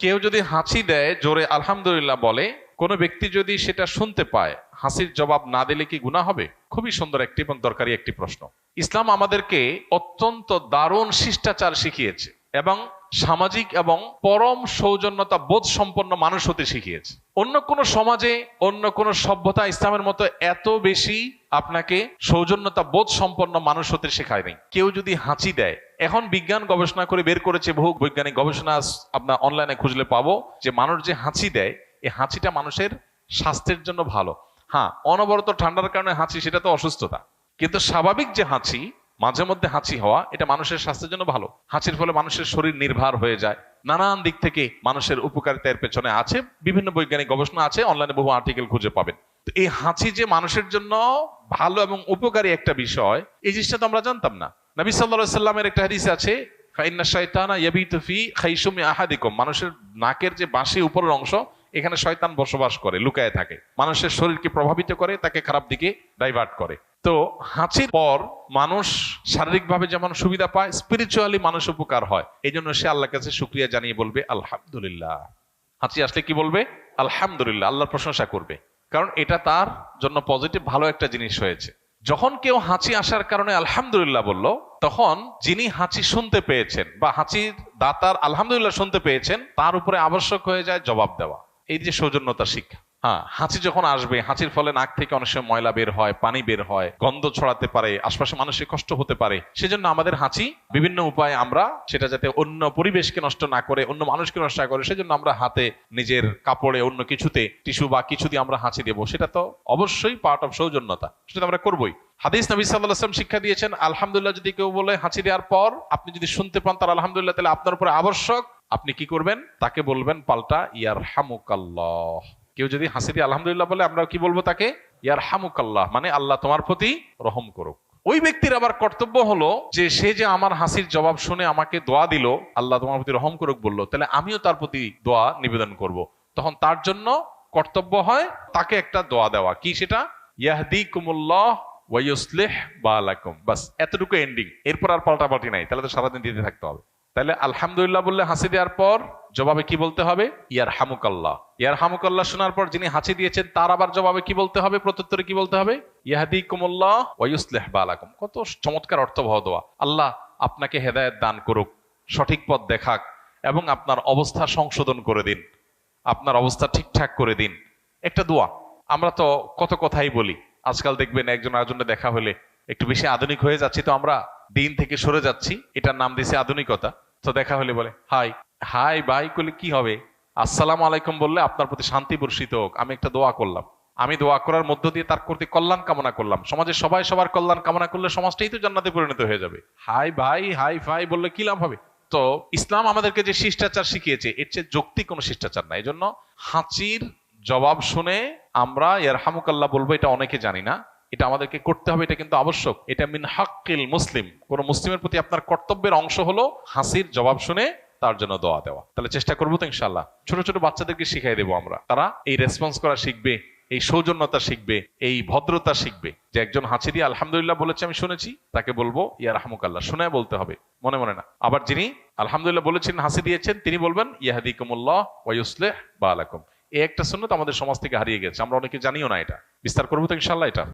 কেউ যদি হাঁচি দেয়, জোরে আলহামদুলিল্লাহ বলে, কোনো ব্যক্তি যদি সেটা শুনতে পায়, হাসির জবাব না দিলে কি গুণা হবে? খুবই সুন্দর একটি এবং দরকারি একটি প্রশ্ন। ইসলাম আমাদেরকে অত্যন্ত দারুণ শিষ্টাচার শিখিয়েছে এবং সামাজিক এবং পরম সৌজন্যতা বোধ সম্পন্ন মানুষ হতে শিখিয়েছে। অন্য কোনো সমাজে, অন্য কোনো সভ্যতা ইসলামের মতো এত বেশি আপনাকে সৌজন্যতা বোধ সম্পন্ন মানুষ হতে শেখায় নাই। কেউ যদি হাঁচি দেয় এখন বিজ্ঞান গবেষণা করে বের করেছে বহু বৈজ্ঞানিক গবেষণা আপনার অনলাইনে খুঁজলে পাবো যে মানুষ যে হাঁচি দেয়, এই হাঁচিটা মানুষের স্বাস্থ্যের জন্য ভালো। হ্যাঁ অনবরত ঠান্ডার কারণে হাঁচি, সেটা তো অসুস্থতা। কিন্তু স্বাভাবিক যে হাঁচি, মাঝে মধ্যে হাঁচি হওয়া, এটা মানুষের স্বাস্থ্যের জন্য ভালো। হাঁচির ফলে মানুষের শরীর নির্ভার হয়ে যায়। নানান দিক থেকে মানুষের উপকারিতার পেছনে আছে, বিভিন্ন বৈজ্ঞানিক গবেষণা আছে অনলাইনে বহু আর্টিকেল খুঁজে পাবেন। এই হাঁচি যে মানুষের জন্য ভালো এবং উপকারী একটা বিষয়, এই জিনিসটা তো আমরা জানতাম না। নবী সাল্লাহ সাল্লামের একটা হাদিস আছে মানুষের নাকের যে বাঁশি উপরের অংশ, এখানে শয়তান বসবাস করে, লুকায় থাকে। মানুষের শরীরকে প্রভাবিত করে, তাকে খারাপ দিকে ডাইভার্ট করে। তো হাঁচির পর মানুষ শারীরিকভাবে যেমন সুবিধা পায় স্পিরিচুয়ালি মানুষ উপকার হয়। এই জন্য সে আল্লাহর কাছে শুক্রিয়া জানিয়ে বলবে, আলহামদুলিল্লাহ। হাঁচি আসলে কি বলবে? আলহামদুলিল্লাহ। আল্লাহর প্রশংসা করবে। কারণ এটা তার জন্য পজিটিভ ভালো একটা জিনিস হয়েছে। যখন কেউ হাঁচি আসার কারণে আলহামদুলিল্লাহ বলল, তখন যিনি হাঁচি শুনতে পেয়েছেন বা হাঁচির দাতার আলহামদুলিল্লাহ শুনতে পেয়েছেন, তার উপরে আবশ্যক হয়ে যায় জবাব দেওয়া। এই যে সৌজন্যতা শিক্ষা। হ্যাঁ হাঁচি যখন আসবে, হাঁচির ফলে নাক থেকে অনেক সময় ময়লা বের হয়, পানি বের হয়, গন্ধ ছড়াতে পারে, আশপাশে মানুষের কষ্ট হতে পারে। সেজন্য আমাদের হাঁচি বিভিন্ন উপায়ে আমরা সেটা যাতে অন্য পরিবেশকে নষ্ট না করে, অন্য মানুষকে নষ্ট না করে, সেজন্য আমরা হাতে নিজের কাপড়ে অন্য কিছুতে টিস্যু বা কিছু দিয়ে আমরা হাঁচি দেবো। সেটা তো অবশ্যই পার্ট অফ সৌজন্যতা। সেটা আমরা করবোই। হাদিস নবী সাল্লাহ আসলাম শিক্ষা দিয়েছেন, আলহামদুলিল্লাহ, যদি কেউ বলে হাঁচি দেওয়ার পর আপনি যদি শুনতে পান তার আলহামদুলিল্লাহ, তাহলে আপনার উপরে আবশ্যক আপনি কি করবেন? তাকে বলবেন, পাল্টা ইয়ার হামুকাল্লাহ কেউ যদি হাসি দিয়ে আলহামদুলিল্লাহ বলে, আমরা কি বলব তাকে? ইয়ার হামুকাল্লাহ মানে আল্লাহ তোমার প্রতি রহম করুক। ওই ব্যক্তির আবার কর্তব্য হলো যে, সে যে আমার হাসির জবাব শুনে আমাকে দোয়া দিল, আল্লাহ তোমার প্রতি রহম করুক বলল, তাহলে আমিও তার প্রতি দোয়া নিবেদন করব। তখন তার জন্য কর্তব্য হয় তাকে একটা দোয়া দেওয়া। কি সেটা? ইয়াহদি কুমুল্লাহ ওয়াইসলেহ বা আলাকুম বাস, এতটুকু এন্ডিং এরপর আর পাল্টাপাল্টি নাই, তাহলে তো সারাদিন দিতে থাকতে হবে। তাহলে আলহামদুলিল্লাহ বললে হাসি দেওয়ার পর জবাবে কি বলতে হবে? ইয়ার হামুকাল্লাহ ইয়ার হামুকাল্লাহ শোনার পর যিনি হাসি দিয়েছেন, তার আবার জবাবে কি বলতে হবে? প্রত্যুত্তরে কি বলতে হবে? ইয়াহাদি কুমুল্লাহ বালাকুম। কত চমৎকার অর্থবহ দোয়া। আল্লাহ আপনাকে হেদায়েত দান করুক, সঠিক পথ দেখাক এবং আপনার অবস্থা সংশোধন করে দিন। আপনার অবস্থা ঠিকঠাক করে দিন। একটা দোয়া। আমরা তো কত কথাই বলি। আজকাল দেখবেন একজন আরেকজনের দেখা হলে একটু বেশি আধুনিক হয়ে যাচ্ছি তো আমরা দিন থেকে সরে যাচ্ছি। এটার নাম দিয়েছে আধুনিকতা। তো দেখা হলে বলে, হাই হাই বাই করলে কি হবে? আসসালাম আলাইকুম বললে, আপনার প্রতি শান্তি বর্ষিত হোক। আমি একটা দোয়া করলাম। আমি দোয়া করার মধ্য দিয়ে তার প্রতি কল্যাণ কামনা করলাম। সমাজের সবাই সবার কল্যাণ কামনা করলে সমাজটাই তো জান্নাতে পরিণত হয়ে যাবে। হাই ভাই, হাই ফাই বললে কি লাভ হবে? তো ইসলাম আমাদেরকে যে শিষ্টাচার শিখিয়েছে, এর চেয়ে যৌক্তিক কোনো শিষ্টাচার না এই জন্য হাঁচির জবাব শুনে আমরা ইয়ারহামুকাল্লাহ বলব, এটা অনেকে জানি না। এটা আমাদেরকে করতে হবে, এটা কিন্তু আবশ্যক। এটা মিন হাক্কিল মুসলিম। কোন মুসলিমের প্রতি আপনার কর্তব্যের অংশ হলো হাসির জবাব শুনে তার জন্য দোয়া দেওয়া। তাহলে চেষ্টা করব তো ইনশাল্লাহ ছোট ছোট বাচ্চাদেরকে শিখাই দেবো আমরা। তারা এই রেসপন্স করা শিখবে, এই সৌজন্যতা শিখবে, এই ভদ্রতা শিখবে। যে একজন হাসি দিয়ে আলহামদুলিল্লাহ বলেছে, আমি শুনেছি, তাকে বলব, ইয়া রাহমুকাল্লাহ, শুনে বলতে হবে, মনে মনে না। আবার যিনি আলহামদুলিল্লাহ বলেছেন, হাসি দিয়েছেন, তিনি বলবেন ইয়াহাদি কুমুল্লাহ ওয়াইসলেহ বা আলাকুম এই একটা সুন্নত আমাদের সমাজ থেকে হারিয়ে গেছে, আমরা অনেকে জানিও না এটা। বিস্তার করব তো ইনশাল্লাহ এটা।